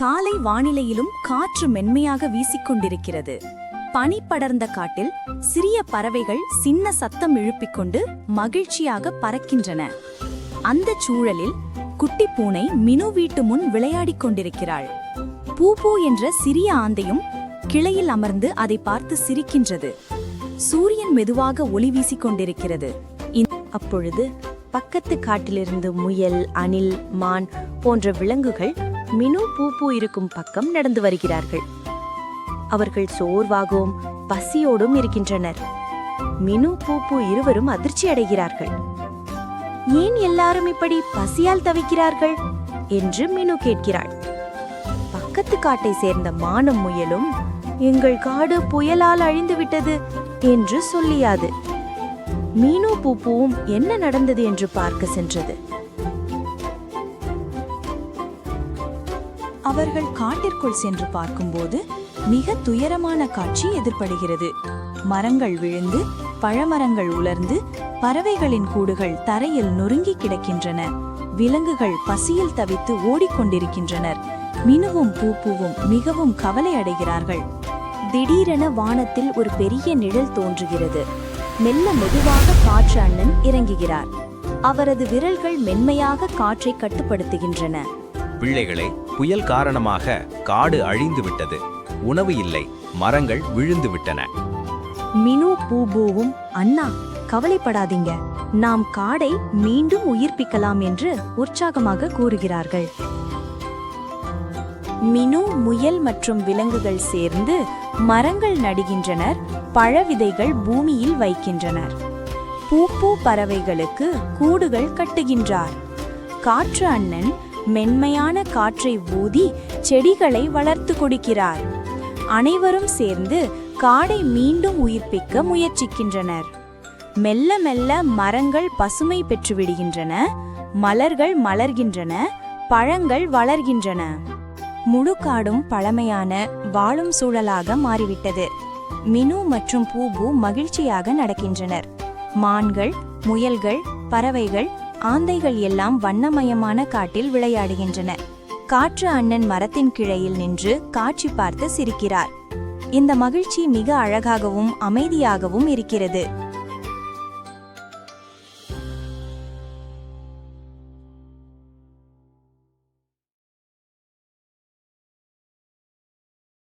காலை வானிலையிலும் காற்று மென்மையாக வீசிக்கொண்டிருக்கிறது. பனி படர்ந்த காட்டில் சிறிய பறவைகள் சின்ன சத்தம் எழுப்பிக்கொண்டு மகிழ்ச்சியாக பறக்கின்றன. அந்த சூழலில் குட்டி பூனை மினு வீட்டு முன் விளையாடிக் கொண்டிருக்கிறாள். பூ பூ என்ற சிறிய ஆந்தையும் கிளையில் அமர்ந்து அதை பார்த்து சிரிக்கின்றது. சூரியன் மெதுவாக ஒளி வீசிக் கொண்டிருக்கிறது. அப்பொழுது பக்கத்து காட்டிலிருந்து முயல் அணில் மான் போன்ற விலங்குகள் மினு பூப்பு இருக்கும் பக்கம் நடந்து வருகிறார்கள். அவர்கள் சோர்வாகவும் பசியோடும் இருக்கின்றனர். மினு பூப்பு இருவரும் அதிர்ச்சி அடைகிறார்கள். ஏன் எல்லாரும் இப்படி பசியால் தவிக்கிறார்கள்? என்று மினு கேட்கிறாள். பக்கத்து காட்டை சேர்ந்த மானம் முயலும் எங்கள் காடு புயலால் அழிந்து விட்டது என்று சொல்லியாது. மீனு பூப்புவும் என்ன நடந்தது என்று பார்க்க சென்றது. அவர்கள் காட்டிற்குள் சென்று பார்க்கும்போது மிக துயரமான காட்சி எதிர்படுகிறது. மரங்கள் விழுந்து பழமரங்கள் உலர்ந்து பறவைகளின் கூடுகள் தரையில் நொறுங்கி கிடக்கின்றன. விலங்குகள் பசியில் தவித்து ஓடிக்கொண்டிருக்கின்றனர். மினுவும் பூப்புவும் மிகவும் கவலை அடைகிறார்கள். திடீரென வானத்தில் ஒரு பெரிய நிழல் தோன்றுகிறது. மெல்ல மெதுவாக காற்று அண்ணன் இறங்குகிறார். அவரது விரல்கள் மென்மையாக காற்றை கட்டுப்படுத்துகின்றன. பிள்ளைகளே புயல் காரணமாக காடு அழிந்து விட்டது உணவு இல்லை மரங்கள் விழுந்து விட்டன மினு பூபூவும் அண்ணா கவலைப்படாதீங்க. நாம் காடை மீண்டும் உயிர்ப்பிக்கலாம் என்று உற்சாகமாக கூறுகிறார்கள். மினு முயல் மற்றும் விலங்குகள் சேர்ந்து மரங்கள் நடுகின்றனர் பழவிதைகள் பூமியில் வைக்கின்றனர். பூப்பூ பறவைகளுக்கு கூடுகள் கட்டுகின்றார். காற்று அண்ணன் மென்மையான காற்றை ஊதி செடிகளை வளர்த்து கொடுக்கிறார். அனைவரும் சேர்ந்து காடை மீண்டும் உயிர்ப்பிக்க முயற்சிக்கின்றனர். மெல்ல மெல்ல மரங்கள் பசுமை பெற்றுவிடுகின்றன மலர்கள் மலர்கின்றன பழங்கள் வளர்கின்றன. முழு காடும் பழமையான வாழும் சூழலாக மாறிவிட்டது. மினு மற்றும் பூபு மகிழ்ச்சியாக நடக்கின்றனர். மான்கள் முயல்கள் பறவைகள் ஆந்தைகள் எல்லாம் வண்ணமயமான காட்டில் விளையாடுகின்றன. காற்று அண்ணன் மரத்தின் கிளையில் நின்று காட்சி பார்த்து சிரிக்கிறார். இந்த மகிழ்ச்சி மிக அழகாகவும் அமைதியாகவும் இருக்கிறது.